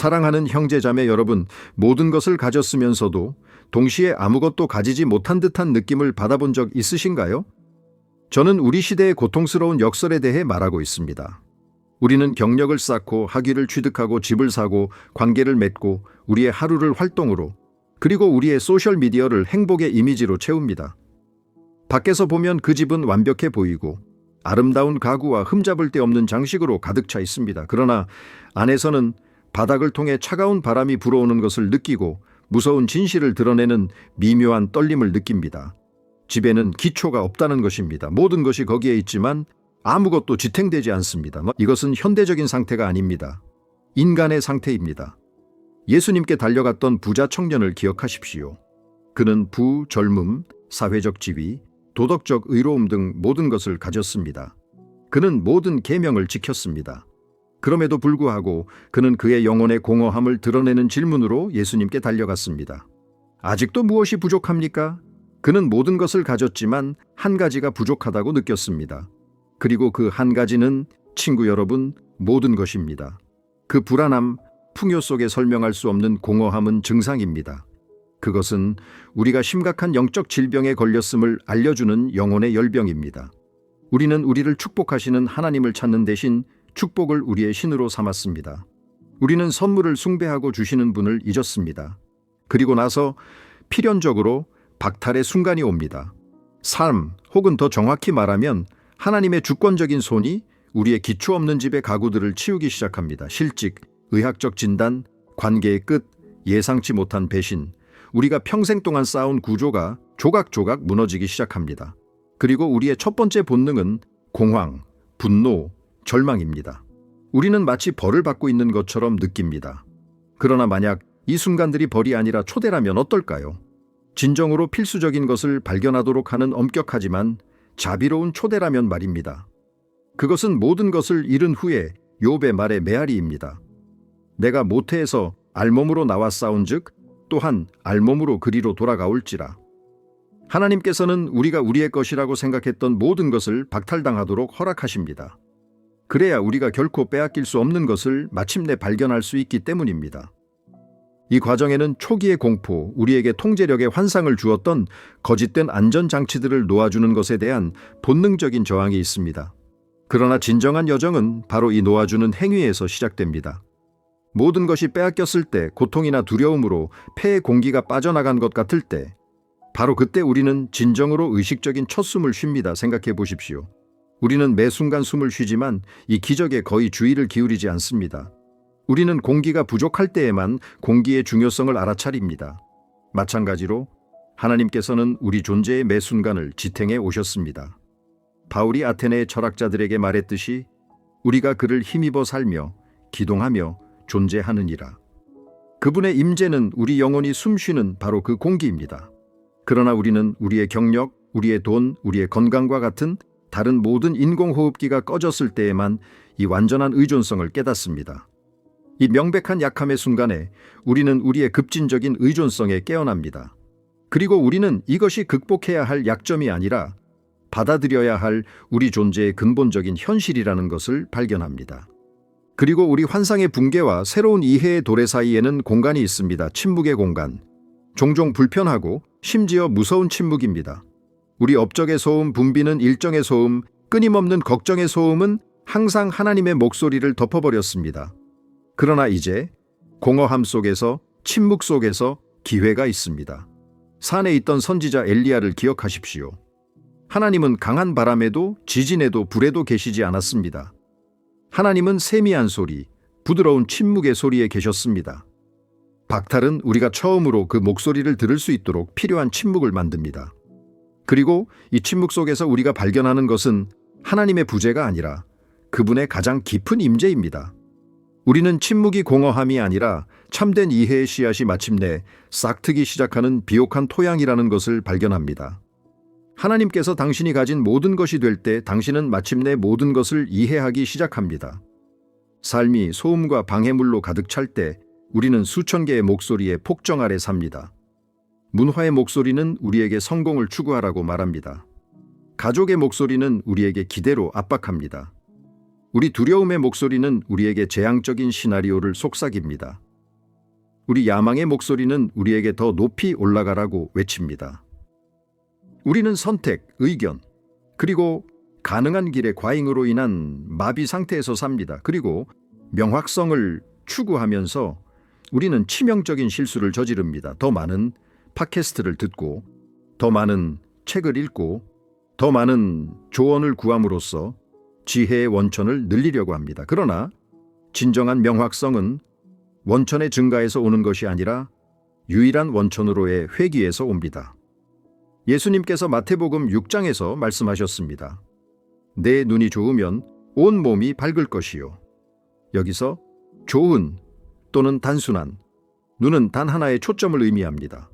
사랑하는 형제자매 여러분, 모든 것을 가졌으면서도 동시에 아무것도 가지지 못한 듯한 느낌을 받아본 적 있으신가요? 저는 우리 시대의 고통스러운 역설에 대해 말하고 있습니다. 우리는 경력을 쌓고 학위를 취득하고 집을 사고 관계를 맺고 우리의 하루를 활동으로 그리고 우리의 소셜 미디어를 행복의 이미지로 채웁니다. 밖에서 보면 그 집은 완벽해 보이고 아름다운 가구와 흠잡을 데 없는 장식으로 가득 차 있습니다. 그러나 안에서는 바닥을 통해 차가운 바람이 불어오는 것을 느끼고 무서운 진실을 드러내는 미묘한 떨림을 느낍니다. 집에는 기초가 없다는 것입니다. 모든 것이 거기에 있지만 아무것도 지탱되지 않습니다. 이것은 현대적인 상태가 아닙니다. 인간의 상태입니다. 예수님께 달려갔던 부자 청년을 기억하십시오. 그는 부, 젊음, 사회적 지위, 도덕적 의로움 등 모든 것을 가졌습니다. 그는 모든 계명을 지켰습니다. 그럼에도 불구하고 그는 그의 영혼의 공허함을 드러내는 질문으로 예수님께 달려갔습니다. 아직도 무엇이 부족합니까? 그는 모든 것을 가졌지만 한 가지가 부족하다고 느꼈습니다. 그리고 그 한 가지는 친구 여러분 모든 것입니다. 그 불안함, 풍요 속에 설명할 수 없는 공허함은 증상입니다. 그것은 우리가 심각한 영적 질병에 걸렸음을 알려주는 영혼의 열병입니다. 우리는 우리를 축복하시는 하나님을 찾는 대신 축복을 우리의 신으로 삼았습니다. 우리는 선물을 숭배하고 주시는 분을 잊었습니다. 그리고 나서 필연적으로 박탈의 순간이 옵니다. 삶, 혹은 더 정확히 말하면 하나님의 주권적인 손이 우리의 기초 없는 집의 가구들을 치우기 시작합니다. 실직, 의학적 진단, 관계의 끝, 예상치 못한 배신, 우리가 평생 동안 쌓아온 구조가 조각조각 무너지기 시작합니다. 그리고 우리의 첫 번째 본능은 공황, 분노, 절망입니다. 우리는 마치 벌을 받고 있는 것처럼 느낍니다. 그러나 만약 이 순간들이 벌이 아니라 초대라면 어떨까요? 진정으로 필수적인 것을 발견하도록 하는 엄격하지만 자비로운 초대라면 말입니다. 그것은 모든 것을 잃은 후에 욥의 말의 메아리입니다. 내가 모태에서 알몸으로 나와 싸운즉 또한 알몸으로 그리로 돌아가올지라. 하나님께서는 우리가 우리의 것이라고 생각했던 모든 것을 박탈당하도록 허락하십니다. 그래야 우리가 결코 빼앗길 수 없는 것을 마침내 발견할 수 있기 때문입니다. 이 과정에는 초기의 공포, 우리에게 통제력의 환상을 주었던 거짓된 안전장치들을 놓아주는 것에 대한 본능적인 저항이 있습니다. 그러나 진정한 여정은 바로 이 놓아주는 행위에서 시작됩니다. 모든 것이 빼앗겼을 때 고통이나 두려움으로 폐의 공기가 빠져나간 것 같을 때 바로 그때 우리는 진정으로 의식적인 첫 숨을 쉽니다. 생각해 보십시오. 우리는 매 순간 숨을 쉬지만 이 기적에 거의 주의를 기울이지 않습니다. 우리는 공기가 부족할 때에만 공기의 중요성을 알아차립니다. 마찬가지로 하나님께서는 우리 존재의 매 순간을 지탱해 오셨습니다. 바울이 아테네의 철학자들에게 말했듯이 우리가 그를 힘입어 살며 기동하며 존재하느니라. 그분의 임재는 우리 영혼이 숨쉬는 바로 그 공기입니다. 그러나 우리는 우리의 경력, 우리의 돈, 우리의 건강과 같은 다른 모든 인공호흡기가 꺼졌을 때에만 이 완전한 의존성을 깨닫습니다. 이 명백한 약함의 순간에 우리는 우리의 급진적인 의존성에 깨어납니다. 그리고 우리는 이것이 극복해야 할 약점이 아니라 받아들여야 할 우리 존재의 근본적인 현실이라는 것을 발견합니다. 그리고 우리 환상의 붕괴와 새로운 이해의 도래 사이에는 공간이 있습니다. 침묵의 공간. 종종 불편하고 심지어 무서운 침묵입니다. 우리 업적의 소음, 분비는 일정의 소음, 끊임없는 걱정의 소음은 항상 하나님의 목소리를 덮어버렸습니다. 그러나 이제 공허함 속에서 침묵 속에서 기회가 있습니다. 산에 있던 선지자 엘리야를 기억하십시오. 하나님은 강한 바람에도 지진에도 불에도 계시지 않았습니다. 하나님은 세미한 소리, 부드러운 침묵의 소리에 계셨습니다. 박탈은 우리가 처음으로 그 목소리를 들을 수 있도록 필요한 침묵을 만듭니다. 그리고 이 침묵 속에서 우리가 발견하는 것은 하나님의 부재가 아니라 그분의 가장 깊은 임재입니다. 우리는 침묵이 공허함이 아니라 참된 이해의 씨앗이 마침내 싹트기 시작하는 비옥한 토양이라는 것을 발견합니다. 하나님께서 당신이 가진 모든 것이 될 때 당신은 마침내 모든 것을 이해하기 시작합니다. 삶이 소음과 방해물로 가득 찰 때 우리는 수천 개의 목소리에 폭정 아래 삽니다. 문화의 목소리는 우리에게 성공을 추구하라고 말합니다. 가족의 목소리는 우리에게 기대로 압박합니다. 우리 두려움의 목소리는 우리에게 재앙적인 시나리오를 속삭입니다. 우리 야망의 목소리는 우리에게 더 높이 올라가라고 외칩니다. 우리는 선택, 의견, 그리고 가능한 길의 과잉으로 인한 마비 상태에서 삽니다. 그리고 명확성을 추구하면서 우리는 치명적인 실수를 저지릅니다. 더 많은 팟캐스트를 듣고, 더 많은 책을 읽고, 더 많은 조언을 구함으로써 지혜의 원천을 늘리려고 합니다. 그러나 진정한 명확성은 원천의 증가에서 오는 것이 아니라 유일한 원천으로의 회귀에서 옵니다. 예수님께서 마태복음 6장에서 말씀하셨습니다. 내 눈이 좋으면 온 몸이 밝을 것이요. 여기서 좋은 또는 단순한 눈은 단 하나의 초점을 의미합니다.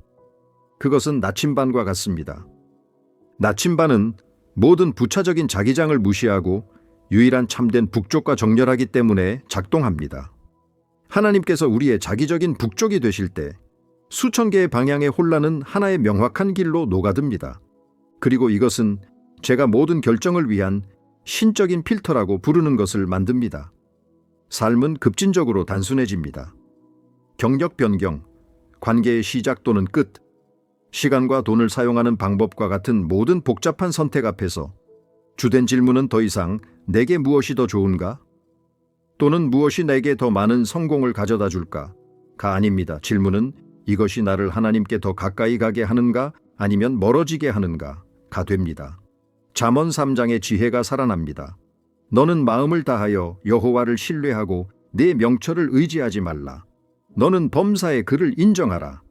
그것은 나침반과 같습니다. 나침반은 모든 부차적인 자기장을 무시하고 유일한 참된 북쪽과 정렬하기 때문에 작동합니다. 하나님께서 우리의 자기적인 북쪽이 되실 때 수천 개의 방향의 혼란은 하나의 명확한 길로 녹아듭니다. 그리고 이것은 제가 모든 결정을 위한 신적인 필터라고 부르는 것을 만듭니다. 삶은 급진적으로 단순해집니다. 경력 변경, 관계의 시작 또는 끝, 시간과 돈을 사용하는 방법과 같은 모든 복잡한 선택 앞에서 주된 질문은 더 이상 내게 무엇이 더 좋은가? 또는 무엇이 내게 더 많은 성공을 가져다 줄까? 가 아닙니다. 질문은 이것이 나를 하나님께 더 가까이 가게 하는가 아니면 멀어지게 하는가? 가 됩니다. 잠언 3장의 지혜가 살아납니다. 너는 마음을 다하여 여호와를 신뢰하고 내 명철을 의지하지 말라. 너는 범사의 그를 인정하라.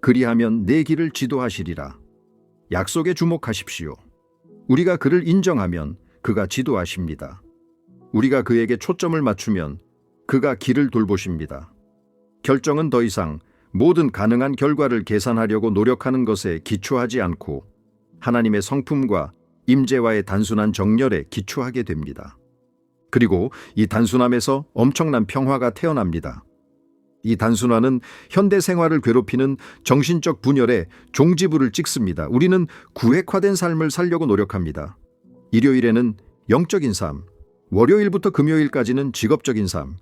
그리하면 내 길을 지도하시리라. 약속에 주목하십시오. 우리가 그를 인정하면 그가 지도하십니다. 우리가 그에게 초점을 맞추면 그가 길을 돌보십니다. 결정은 더 이상 모든 가능한 결과를 계산하려고 노력하는 것에 기초하지 않고 하나님의 성품과 임재와의 단순한 정렬에 기초하게 됩니다. 그리고 이 단순함에서 엄청난 평화가 태어납니다. 이 단순화는 현대 생활을 괴롭히는 정신적 분열에 종지부를 찍습니다. 우리는 구획화된 삶을 살려고 노력합니다. 일요일에는 영적인 삶, 월요일부터 금요일까지는 직업적인 삶,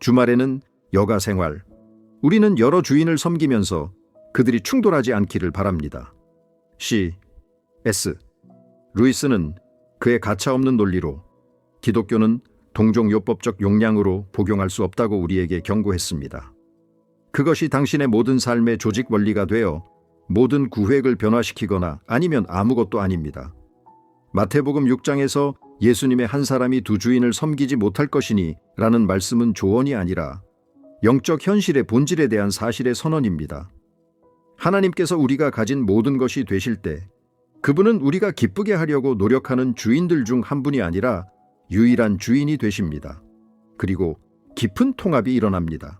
주말에는 여가 생활. 우리는 여러 주인을 섬기면서 그들이 충돌하지 않기를 바랍니다. C. S. 루이스는 그의 가차없는 논리로 기독교는 동종요법적 용량으로 복용할 수 없다고 우리에게 경고했습니다. 그것이 당신의 모든 삶의 조직 원리가 되어 모든 구획을 변화시키거나 아니면 아무것도 아닙니다. 마태복음 6장에서 예수님의 한 사람이 두 주인을 섬기지 못할 것이니 라는 말씀은 조언이 아니라 영적 현실의 본질에 대한 사실의 선언입니다. 하나님께서 우리가 가진 모든 것이 되실 때 그분은 우리가 기쁘게 하려고 노력하는 주인들 중 한 분이 아니라 유일한 주인이 되십니다. 그리고 깊은 통합이 일어납니다.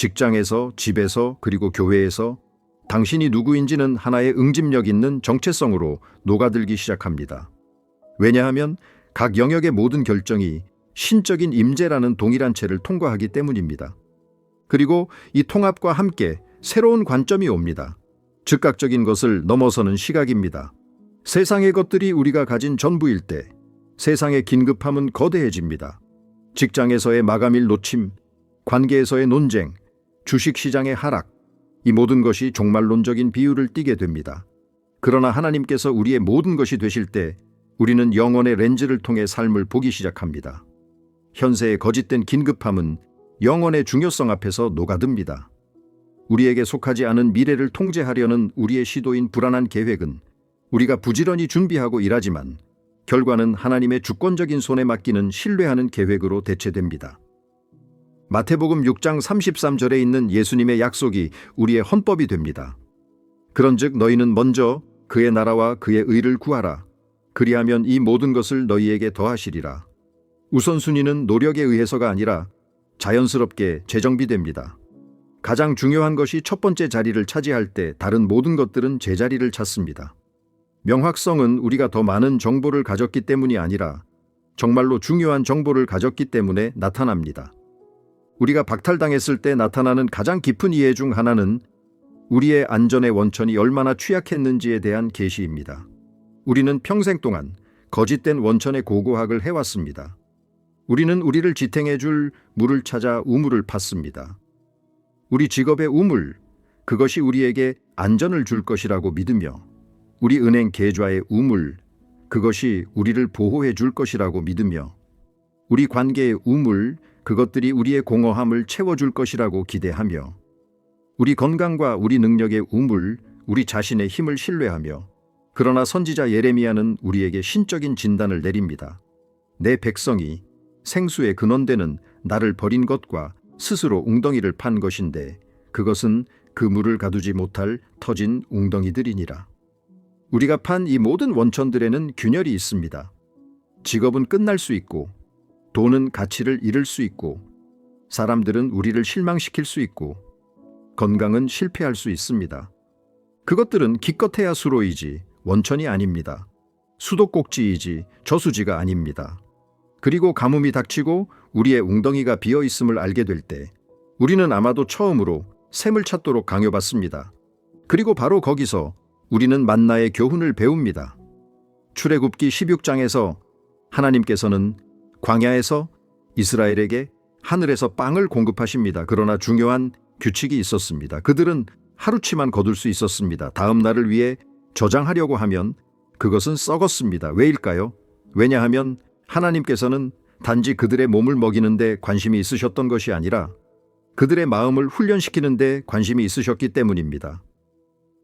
직장에서, 집에서, 그리고 교회에서 당신이 누구인지는 하나의 응집력 있는 정체성으로 녹아들기 시작합니다. 왜냐하면 각 영역의 모든 결정이 신적인 임재라는 동일한 체를 통과하기 때문입니다. 그리고 이 통합과 함께 새로운 관점이 옵니다. 즉각적인 것을 넘어서는 시각입니다. 세상의 것들이 우리가 가진 전부일 때 세상의 긴급함은 거대해집니다. 직장에서의 마감일 놓침, 관계에서의 논쟁, 주식시장의 하락, 이 모든 것이 종말론적인 비율을 띠게 됩니다. 그러나 하나님께서 우리의 모든 것이 되실 때 우리는 영원의 렌즈를 통해 삶을 보기 시작합니다. 현세의 거짓된 긴급함은 영원의 중요성 앞에서 녹아듭니다. 우리에게 속하지 않은 미래를 통제하려는 우리의 시도인 불안한 계획은 우리가 부지런히 준비하고 일하지만 결과는 하나님의 주권적인 손에 맡기는 신뢰하는 계획으로 대체됩니다. 마태복음 6장 33절에 있는 예수님의 약속이 우리의 헌법이 됩니다. 그런즉 너희는 먼저 그의 나라와 그의 의를 구하라. 그리하면 이 모든 것을 너희에게 더하시리라. 우선순위는 노력에 의해서가 아니라 자연스럽게 재정비됩니다. 가장 중요한 것이 첫 번째 자리를 차지할 때 다른 모든 것들은 제자리를 찾습니다. 명확성은 우리가 더 많은 정보를 가졌기 때문이 아니라 정말로 중요한 정보를 가졌기 때문에 나타납니다. 우리가 박탈당했을 때 나타나는 가장 깊은 이해 중 하나는 우리의 안전의 원천이 얼마나 취약했는지에 대한 계시입니다. 우리는 평생 동안 거짓된 원천의 고고학을 해왔습니다. 우리는 우리를 지탱해 줄 물을 찾아 우물을 팠습니다. 우리 직업의 우물, 그것이 우리에게 안전을 줄 것이라고 믿으며 우리 은행 계좌의 우물, 그것이 우리를 보호해 줄 것이라고 믿으며 우리 관계의 우물, 그것들이 우리의 공허함을 채워줄 것이라고 기대하며 우리 건강과 우리 능력의 우물, 우리 자신의 힘을 신뢰하며 그러나 선지자 예레미야는 우리에게 신적인 진단을 내립니다. 내 백성이 생수의 근원되는 나를 버린 것과 스스로 웅덩이를 판 것인데 그것은 그 물을 가두지 못할 터진 웅덩이들이니라. 우리가 판 이 모든 원천들에는 균열이 있습니다. 직업은 끝날 수 있고 돈은 가치를 잃을 수 있고 사람들은 우리를 실망시킬 수 있고 건강은 실패할 수 있습니다. 그것들은 기껏해야 수로이지 원천이 아닙니다. 수도꼭지이지 저수지가 아닙니다. 그리고 가뭄이 닥치고 우리의 웅덩이가 비어 있음을 알게 될 때 우리는 아마도 처음으로 샘을 찾도록 강요받습니다. 그리고 바로 거기서 우리는 만나의 교훈을 배웁니다. 출애굽기 16장에서 하나님께서는 광야에서 이스라엘에게 하늘에서 빵을 공급하십니다. 그러나 중요한 규칙이 있었습니다. 그들은 하루치만 거둘 수 있었습니다. 다음 날을 위해 저장하려고 하면 그것은 썩었습니다. 왜일까요? 왜냐하면 하나님께서는 단지 그들의 몸을 먹이는데 관심이 있으셨던 것이 아니라 그들의 마음을 훈련시키는데 관심이 있으셨기 때문입니다.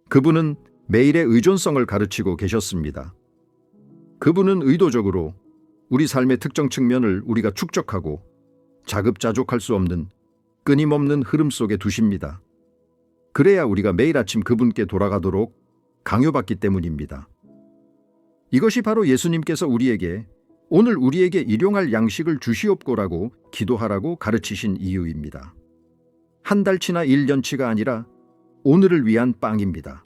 그분은 매일의 의존성을 가르치고 계셨습니다. 그분은 의도적으로 우리 삶의 특정 측면을 우리가 축적하고 자급자족할 수 없는 끊임없는 흐름 속에 두십니다. 그래야 우리가 매일 아침 그분께 돌아가도록 강요받기 때문입니다. 이것이 바로 예수님께서 우리에게 오늘 우리에게 일용할 양식을 주시옵고라고 기도하라고 가르치신 이유입니다. 한 달치나 1년치가 아니라 오늘을 위한 빵입니다.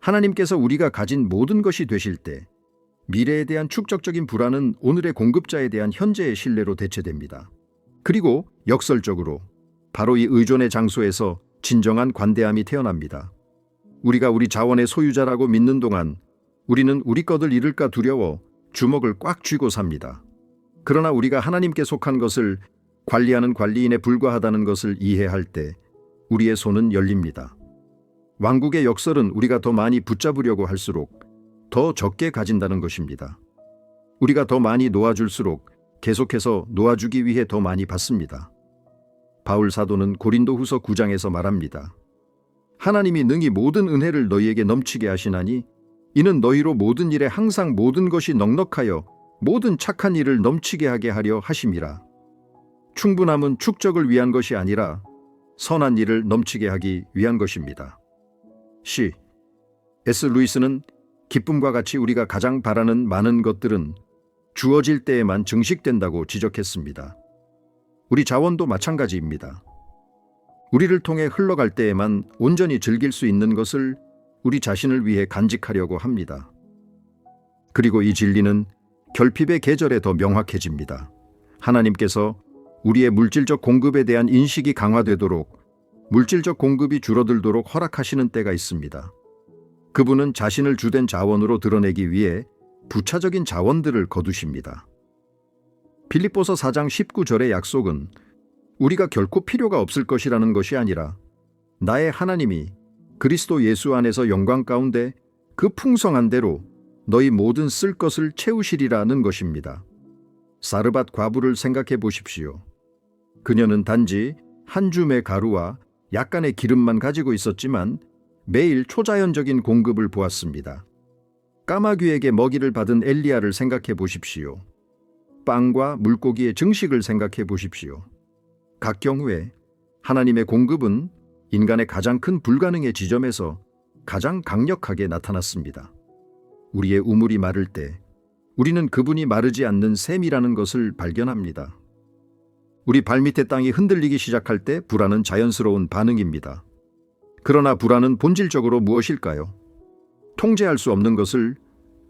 하나님께서 우리가 가진 모든 것이 되실 때 미래에 대한 축적적인 불안은 오늘의 공급자에 대한 현재의 신뢰로 대체됩니다. 그리고 역설적으로 바로 이 의존의 장소에서 진정한 관대함이 태어납니다. 우리가 우리 자원의 소유자라고 믿는 동안 우리는 우리 것을 잃을까 두려워 주먹을 꽉 쥐고 삽니다. 그러나 우리가 하나님께 속한 것을 관리하는 관리인에 불과하다는 것을 이해할 때 우리의 손은 열립니다. 왕국의 역설은 우리가 더 많이 붙잡으려고 할수록 더 적게 가진다는 것입니다. 우리가 더 많이 놓아줄수록 계속해서 놓아주기 위해 더 많이 받습니다. 바울 사도는 고린도 후서 9장에서 말합니다. 하나님이 능히 모든 은혜를 너희에게 넘치게 하시나니 이는 너희로 모든 일에 항상 모든 것이 넉넉하여 모든 착한 일을 넘치게 하게 하려 하심이라. 충분함은 축적을 위한 것이 아니라 선한 일을 넘치게 하기 위한 것입니다. 시. 에스 루이스는 기쁨과 같이 우리가 가장 바라는 많은 것들은 주어질 때에만 증식된다고 지적했습니다. 우리 자원도 마찬가지입니다. 우리를 통해 흘러갈 때에만 온전히 즐길 수 있는 것을 우리 자신을 위해 간직하려고 합니다. 그리고 이 진리는 결핍의 계절에 더 명확해집니다. 하나님께서 우리의 물질적 공급에 대한 인식이 강화되도록 물질적 공급이 줄어들도록 허락하시는 때가 있습니다. 그분은 자신을 주된 자원으로 드러내기 위해 부차적인 자원들을 거두십니다. 빌립보서 4장 19절의 약속은 우리가 결코 필요가 없을 것이라는 것이 아니라 나의 하나님이 그리스도 예수 안에서 영광 가운데 그 풍성한 대로 너희 모든 쓸 것을 채우시리라는 것입니다. 사르밧 과부를 생각해 보십시오. 그녀는 단지 한 줌의 가루와 약간의 기름만 가지고 있었지만 매일 초자연적인 공급을 보았습니다. 까마귀에게 먹이를 받은 엘리야를 생각해 보십시오. 빵과 물고기의 증식을 생각해 보십시오. 각 경우에 하나님의 공급은 인간의 가장 큰 불가능의 지점에서 가장 강력하게 나타났습니다. 우리의 우물이 마를 때 우리는 그분이 마르지 않는 샘이라는 것을 발견합니다. 우리 발밑의 땅이 흔들리기 시작할 때 불안은 자연스러운 반응입니다. 그러나 불안은 본질적으로 무엇일까요? 통제할 수 없는 것을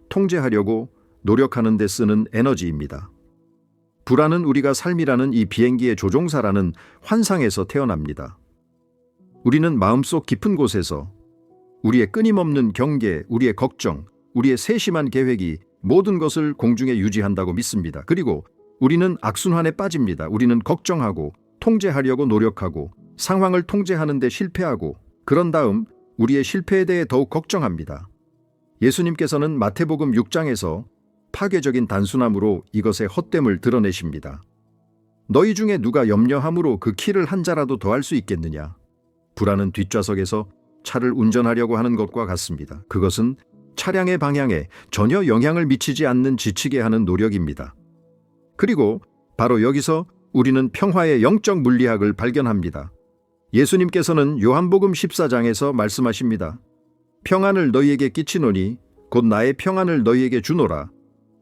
통제하려고 노력하는 데 쓰는 에너지입니다. 불안은 우리가 삶이라는 이 비행기의 조종사라는 환상에서 태어납니다. 우리는 마음속 깊은 곳에서 우리의 끊임없는 경계, 우리의 걱정, 우리의 세심한 계획이 모든 것을 공중에 유지한다고 믿습니다. 그리고 우리는 악순환에 빠집니다. 우리는 걱정하고 통제하려고 노력하고 상황을 통제하는 데 실패하고 그런 다음 우리의 실패에 대해 더욱 걱정합니다. 예수님께서는 마태복음 6장에서 파괴적인 단순함으로 이것의 헛됨을 드러내십니다. 너희 중에 누가 염려함으로 그 키를 한 자라도 더할 수 있겠느냐? 불안은 뒷좌석에서 차를 운전하려고 하는 것과 같습니다. 그것은 차량의 방향에 전혀 영향을 미치지 않는 지치게 하는 노력입니다. 그리고 바로 여기서 우리는 평화의 영적 물리학을 발견합니다. 예수님께서는 요한복음 14장에서 말씀하십니다. 평안을 너희에게 끼치노니 곧 나의 평안을 너희에게 주노라.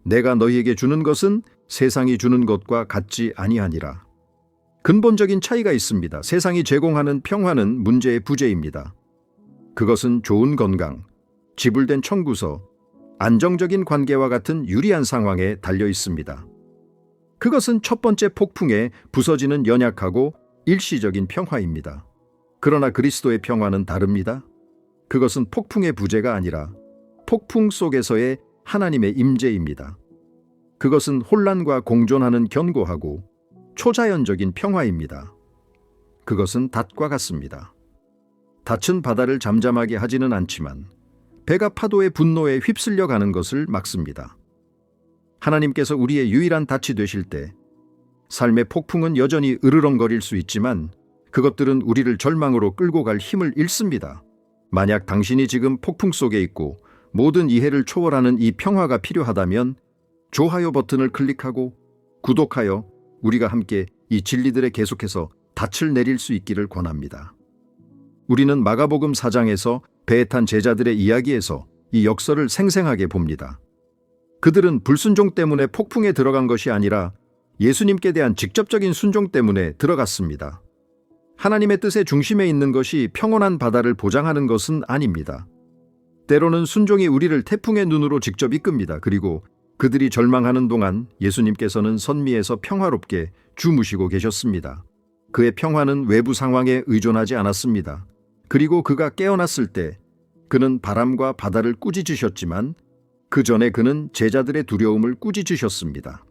내가 너희에게 주는 것은 세상이 주는 것과 같지 아니하니라. 근본적인 차이가 있습니다. 세상이 제공하는 평화는 문제의 부재입니다. 그것은 좋은 건강, 지불된 청구서, 안정적인 관계와 같은 유리한 상황에 달려 있습니다. 그것은 첫 번째 폭풍에 부서지는 연약하고 일시적인 평화입니다. 그러나 그리스도의 평화는 다릅니다. 그것은 폭풍의 부재가 아니라 폭풍 속에서의 하나님의 임재입니다. 그것은 혼란과 공존하는 견고하고 초자연적인 평화입니다. 그것은 닷과 같습니다. 닻은 바다를 잠잠하게 하지는 않지만 배가 파도의 분노에 휩쓸려 가는 것을 막습니다. 하나님께서 우리의 유일한 닻이 되실 때 삶의 폭풍은 여전히 으르렁거릴 수 있지만 그것들은 우리를 절망으로 끌고 갈 힘을 잃습니다. 만약 당신이 지금 폭풍 속에 있고 모든 이해를 초월하는 이 평화가 필요하다면 좋아요 버튼을 클릭하고 구독하여 우리가 함께 이 진리들에 계속해서 닻을 내릴 수 있기를 권합니다. 우리는 마가복음 4장에서 배에 탄 제자들의 이야기에서 이 역설을 생생하게 봅니다. 그들은 불순종 때문에 폭풍에 들어간 것이 아니라 예수님께 대한 직접적인 순종 때문에 들어갔습니다. 하나님의 뜻의 중심에 있는 것이 평온한 바다를 보장하는 것은 아닙니다. 때로는 순종이 우리를 태풍의 눈으로 직접 이끕니다. 그리고 그들이 절망하는 동안 예수님께서는 선미에서 평화롭게 주무시고 계셨습니다. 그의 평화는 외부 상황에 의존하지 않았습니다. 그리고 그가 깨어났을 때 그는 바람과 바다를 꾸짖으셨지만 그 전에 그는 제자들의 두려움을 꾸짖으셨습니다.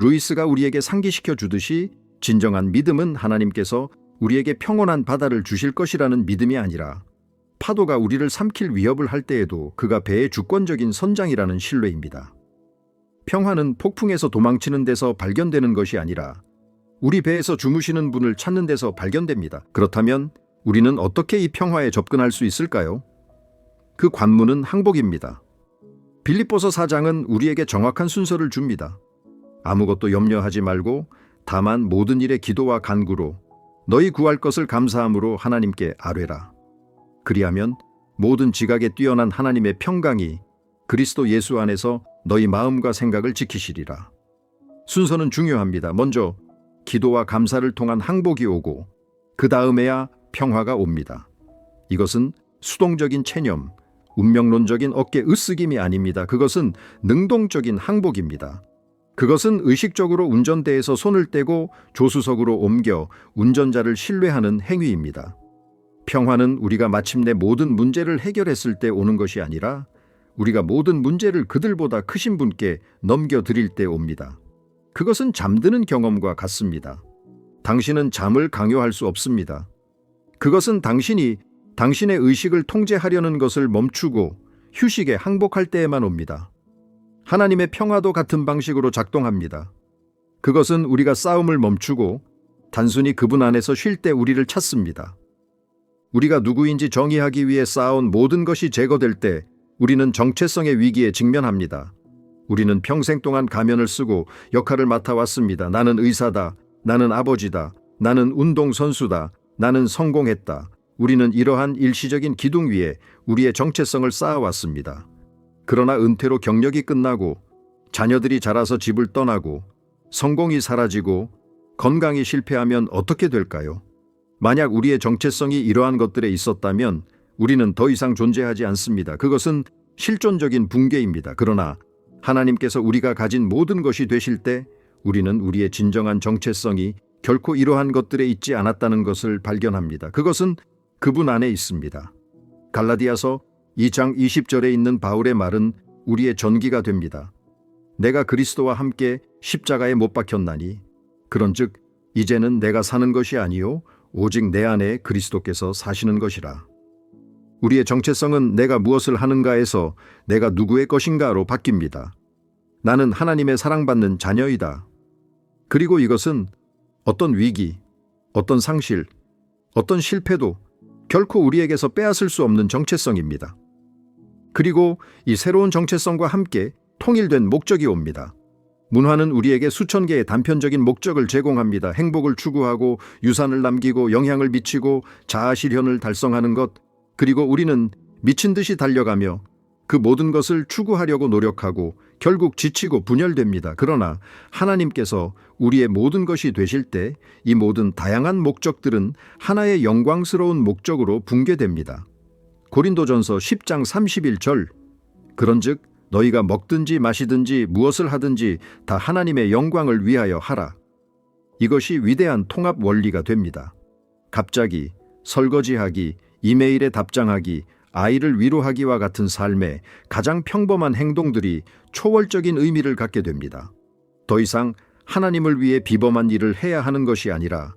루이스가 우리에게 상기시켜 주듯이 진정한 믿음은 하나님께서 우리에게 평온한 바다를 주실 것이라는 믿음이 아니라 파도가 우리를 삼킬 위협을 할 때에도 그가 배의 주권적인 선장이라는 신뢰입니다. 평화는 폭풍에서 도망치는 데서 발견되는 것이 아니라 우리 배에서 주무시는 분을 찾는 데서 발견됩니다. 그렇다면 우리는 어떻게 이 평화에 접근할 수 있을까요? 그 관문은 항복입니다. 빌립보서 4장은 우리에게 정확한 순서를 줍니다. 아무것도 염려하지 말고 다만 모든 일에 기도와 간구로 너희 구할 것을 감사함으로 하나님께 아뢰라. 그리하면 모든 지각에 뛰어난 하나님의 평강이 그리스도 예수 안에서 너희 마음과 생각을 지키시리라. 순서는 중요합니다. 먼저 기도와 감사를 통한 항복이 오고 그 다음에야 평화가 옵니다. 이것은 수동적인 체념, 운명론적인 어깨 으쓱임이 아닙니다. 그것은 능동적인 항복입니다. 그것은 의식적으로 운전대에서 손을 떼고 조수석으로 옮겨 운전자를 신뢰하는 행위입니다. 평화는 우리가 마침내 모든 문제를 해결했을 때 오는 것이 아니라 우리가 모든 문제를 그들보다 크신 분께 넘겨드릴 때 옵니다. 그것은 잠드는 경험과 같습니다. 당신은 잠을 강요할 수 없습니다. 그것은 당신이 당신의 의식을 통제하려는 것을 멈추고 휴식에 항복할 때에만 옵니다. 하나님의 평화도 같은 방식으로 작동합니다. 그것은 우리가 싸움을 멈추고 단순히 그분 안에서 쉴 때 우리를 찾습니다. 우리가 누구인지 정의하기 위해 쌓아온 모든 것이 제거될 때 우리는 정체성의 위기에 직면합니다. 우리는 평생 동안 가면을 쓰고 역할을 맡아왔습니다. 나는 의사다. 나는 아버지다. 나는 운동선수다. 나는 성공했다. 우리는 이러한 일시적인 기둥 위에 우리의 정체성을 쌓아왔습니다. 그러나 은퇴로 경력이 끝나고 자녀들이 자라서 집을 떠나고 성공이 사라지고 건강이 실패하면 어떻게 될까요? 만약 우리의 정체성이 이러한 것들에 있었다면 우리는 더 이상 존재하지 않습니다. 그것은 실존적인 붕괴입니다. 그러나 하나님께서 우리가 가진 모든 것이 되실 때 우리는 우리의 진정한 정체성이 결코 이러한 것들에 있지 않았다는 것을 발견합니다. 그것은 그분 안에 있습니다. 갈라디아서 2장 20절에 있는 바울의 말은 우리의 전기가 됩니다. 내가 그리스도와 함께 십자가에 못 박혔나니 그런즉 이제는 내가 사는 것이 아니요 오직 내 안에 그리스도께서 사시는 것이라. 우리의 정체성은 내가 무엇을 하는가에서 내가 누구의 것인가로 바뀝니다. 나는 하나님의 사랑받는 자녀이다. 그리고 이것은 어떤 위기, 어떤 상실, 어떤 실패도 결코 우리에게서 빼앗을 수 없는 정체성입니다. 그리고 이 새로운 정체성과 함께 통일된 목적이 옵니다. 문화는 우리에게 수천 개의 단편적인 목적을 제공합니다. 행복을 추구하고 유산을 남기고 영향을 미치고 자아 실현을 달성하는 것, 그리고 우리는 미친 듯이 달려가며 그 모든 것을 추구하려고 노력하고 결국 지치고 분열됩니다. 그러나 하나님께서 우리의 모든 것이 되실 때 이 모든 다양한 목적들은 하나의 영광스러운 목적으로 붕괴됩니다. 고린도전서 10장 31절 그런즉 너희가 먹든지 마시든지 무엇을 하든지 다 하나님의 영광을 위하여 하라. 이것이 위대한 통합 원리가 됩니다. 갑자기 설거지하기, 이메일에 답장하기, 아이를 위로하기와 같은 삶의 가장 평범한 행동들이 초월적인 의미를 갖게 됩니다. 더 이상 하나님을 위해 비범한 일을 해야 하는 것이 아니라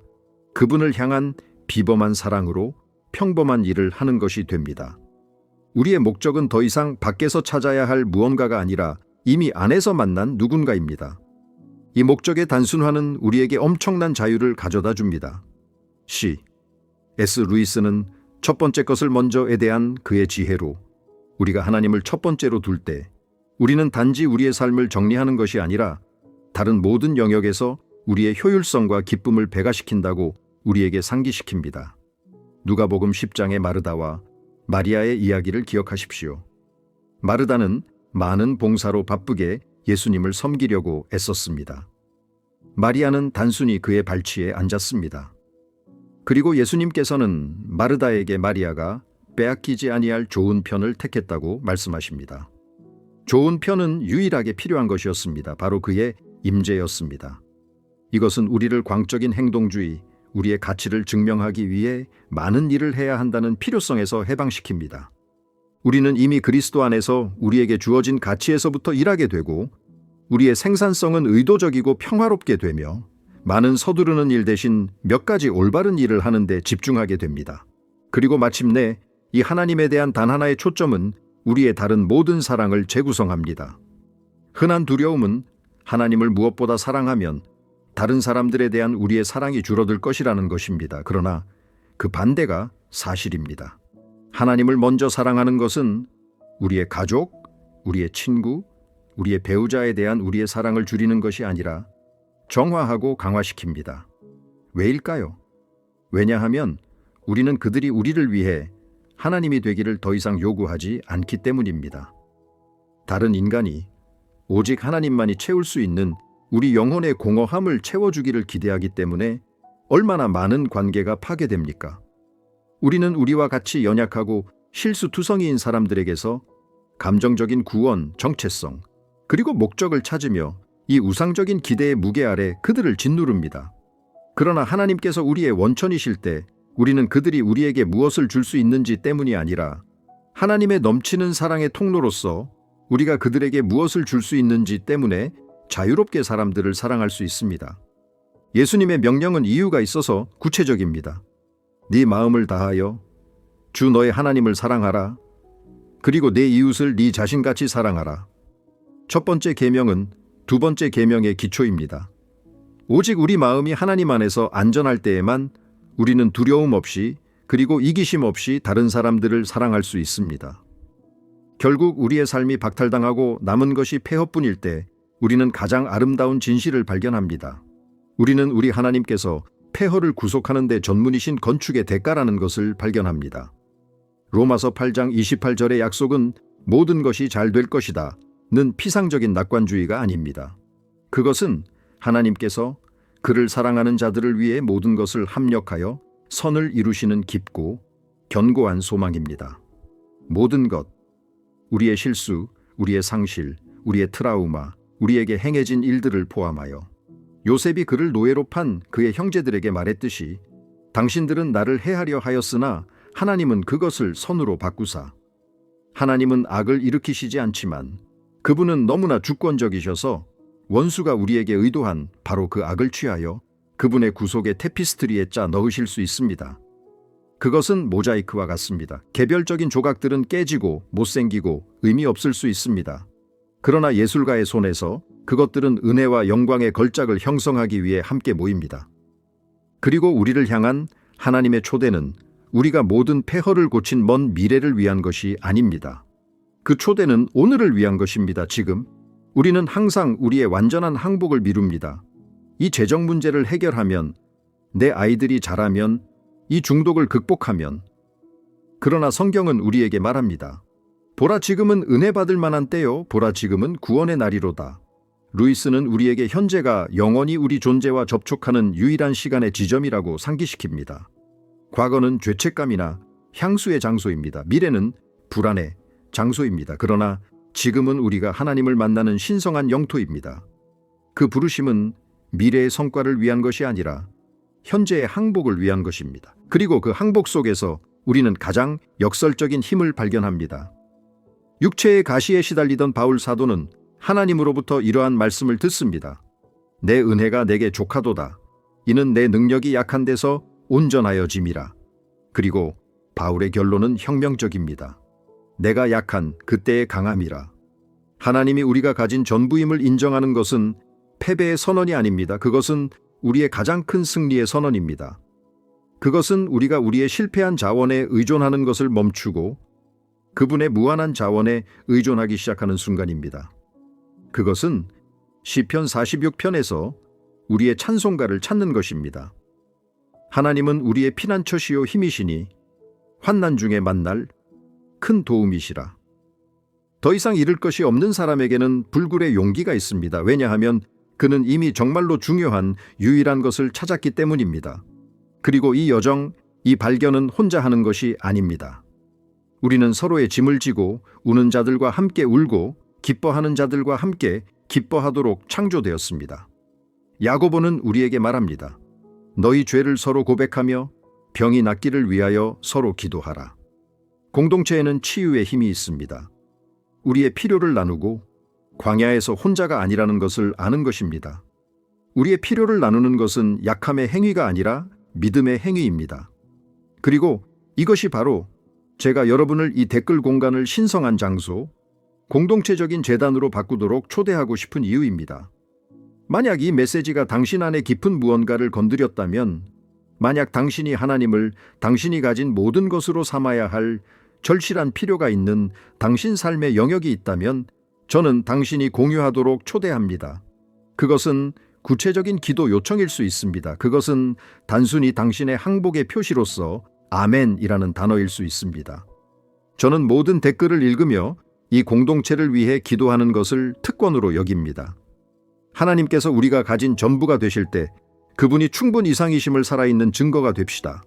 그분을 향한 비범한 사랑으로 평범한 일을 하는 것이 됩니다. 우리의 목적은 더 이상 밖에서 찾아야 할 무언가가 아니라 이미 안에서 만난 누군가입니다. 이 목적의 단순화는 우리에게 엄청난 자유를 가져다 줍니다. C. S. 루이스는 첫 번째 것을 먼저에 대한 그의 지혜로 우리가 하나님을 첫 번째로 둘 때 우리는 단지 우리의 삶을 정리하는 것이 아니라 다른 모든 영역에서 우리의 효율성과 기쁨을 배가시킨다고 우리에게 상기시킵니다. 누가복음 10장의 마르다와 마리아의 이야기를 기억하십시오. 마르다는 많은 봉사로 바쁘게 예수님을 섬기려고 애썼습니다. 마리아는 단순히 그의 발치에 앉았습니다. 그리고 예수님께서는 마르다에게 마리아가 빼앗기지 아니할 좋은 편을 택했다고 말씀하십니다. 좋은 편은 유일하게 필요한 것이었습니다. 바로 그의 임재였습니다. 이것은 우리를 광적인 행동주의, 우리의 가치를 증명하기 위해 많은 일을 해야 한다는 필요성에서 해방시킵니다. 우리는 이미 그리스도 안에서 우리에게 주어진 가치에서부터 일하게 되고 우리의 생산성은 의도적이고 평화롭게 되며 많은 서두르는 일 대신 몇 가지 올바른 일을 하는데 집중하게 됩니다. 그리고 마침내 이 하나님에 대한 단 하나의 초점은 우리의 다른 모든 사랑을 재구성합니다. 흔한 두려움은 하나님을 무엇보다 사랑하면 다른 사람들에 대한 우리의 사랑이 줄어들 것이라는 것입니다. 그러나 그 반대가 사실입니다. 하나님을 먼저 사랑하는 것은 우리의 가족, 우리의 친구, 우리의 배우자에 대한 우리의 사랑을 줄이는 것이 아니라 정화하고 강화시킵니다. 왜일까요? 왜냐하면 우리는 그들이 우리를 위해 하나님이 되기를 더 이상 요구하지 않기 때문입니다. 다른 인간이 오직 하나님만이 채울 수 있는 우리 영혼의 공허함을 채워주기를 기대하기 때문에 얼마나 많은 관계가 파괴됩니까? 우리는 우리와 같이 연약하고 실수투성이인 사람들에게서 감정적인 구원, 정체성, 그리고 목적을 찾으며 이 우상적인 기대의 무게 아래 그들을 짓누릅니다. 그러나 하나님께서 우리의 원천이실 때 우리는 그들이 우리에게 무엇을 줄 수 있는지 때문이 아니라 하나님의 넘치는 사랑의 통로로서 우리가 그들에게 무엇을 줄 수 있는지 때문에 자유롭게 사람들을 사랑할 수 있습니다. 예수님의 명령은 이유가 있어서 구체적입니다. 네 마음을 다하여 주 너의 하나님을 사랑하라. 그리고 내 이웃을 네 자신같이 사랑하라. 첫 번째 계명은 두 번째 계명의 기초입니다. 오직 우리 마음이 하나님 안에서 안전할 때에만 우리는 두려움 없이 그리고 이기심 없이 다른 사람들을 사랑할 수 있습니다. 결국 우리의 삶이 박탈당하고 남은 것이 폐허뿐일 때 우리는 가장 아름다운 진실을 발견합니다. 우리는 우리 하나님께서 폐허를 구속하는 데 전문이신 건축의 대가라는 것을 발견합니다. 로마서 8장 28절의 약속은 모든 것이 잘 될 것이다. 는 피상적인 낙관주의가 아닙니다. 그것은 하나님께서 그를 사랑하는 자들을 위해 모든 것을 합력하여 선을 이루시는 깊고 견고한 소망입니다. 모든 것, 우리의 실수, 우리의 상실, 우리의 트라우마, 우리에게 행해진 일들을 포함하여 요셉이 그를 노예로 판 그의 형제들에게 말했듯이 당신들은 나를 해하려 하였으나 하나님은 그것을 선으로 바꾸사 하나님은 악을 일으키시지 않지만 그분은 너무나 주권적이셔서 원수가 우리에게 의도한 바로 그 악을 취하여 그분의 구속의 테피스트리에 짜 넣으실 수 있습니다. 그것은 모자이크와 같습니다. 개별적인 조각들은 깨지고 못생기고 의미 없을 수 있습니다. 그러나 예술가의 손에서 그것들은 은혜와 영광의 걸작을 형성하기 위해 함께 모입니다. 그리고 우리를 향한 하나님의 초대는 우리가 모든 폐허를 고친 먼 미래를 위한 것이 아닙니다. 그 초대는 오늘을 위한 것입니다. 지금 우리는 항상 우리의 완전한 항복을 미룹니다. 이 재정 문제를 해결하면 내 아이들이 자라면 이 중독을 극복하면 그러나 성경은 우리에게 말합니다. 보라 지금은 은혜 받을 만한 때요. 보라 지금은 구원의 날이로다. 루이스는 우리에게 현재가 영원히 우리 존재와 접촉하는 유일한 시간의 지점이라고 상기시킵니다. 과거는 죄책감이나 향수의 장소입니다. 미래는 불안의 장소입니다. 그러나 지금은 우리가 하나님을 만나는 신성한 영토입니다. 그 부르심은 미래의 성과를 위한 것이 아니라 현재의 항복을 위한 것입니다. 그리고 그 항복 속에서 우리는 가장 역설적인 힘을 발견합니다. 육체의 가시에 시달리던 바울 사도는 하나님으로부터 이러한 말씀을 듣습니다. 내 은혜가 내게 족하도다. 이는 내 능력이 약한 데서 온전하여짐이라. 그리고 바울의 결론은 혁명적입니다. 내가 약한 그때의 강함이라. 하나님이 우리가 가진 전부임을 인정하는 것은 패배의 선언이 아닙니다. 그것은 우리의 가장 큰 승리의 선언입니다. 그것은 우리가 우리의 실패한 자원에 의존하는 것을 멈추고 그분의 무한한 자원에 의존하기 시작하는 순간입니다. 그것은 시편 46편에서 우리의 찬송가를 찾는 것입니다. 하나님은 우리의 피난처시요 힘이시니 환난 중에 만날 큰 도움이시라. 더 이상 잃을 것이 없는 사람에게는 불굴의 용기가 있습니다. 왜냐하면 그는 이미 정말로 중요한 유일한 것을 찾았기 때문입니다. 그리고 이 여정, 이 발견은 혼자 하는 것이 아닙니다. 우리는 서로의 짐을 지고 우는 자들과 함께 울고 기뻐하는 자들과 함께 기뻐하도록 창조되었습니다. 야고보는 우리에게 말합니다. 너희 죄를 서로 고백하며 병이 낫기를 위하여 서로 기도하라. 공동체에는 치유의 힘이 있습니다. 우리의 필요를 나누고 광야에서 혼자가 아니라는 것을 아는 것입니다. 우리의 필요를 나누는 것은 약함의 행위가 아니라 믿음의 행위입니다. 그리고 이것이 바로 제가 여러분을 이 댓글 공간을 신성한 장소, 공동체적인 재단으로 바꾸도록 초대하고 싶은 이유입니다. 만약 이 메시지가 당신 안에 깊은 무언가를 건드렸다면, 만약 당신이 하나님을 당신이 가진 모든 것으로 삼아야 할 절실한 필요가 있는 당신 삶의 영역이 있다면, 저는 당신이 공유하도록 초대합니다. 그것은 구체적인 기도 요청일 수 있습니다. 그것은 단순히 당신의 항복의 표시로서 아멘이라는 단어일 수 있습니다. 저는 모든 댓글을 읽으며 이 공동체를 위해 기도하는 것을 특권으로 여깁니다. 하나님께서 우리가 가진 전부가 되실 때 그분이 충분 이상이심을 살아있는 증거가 됩시다.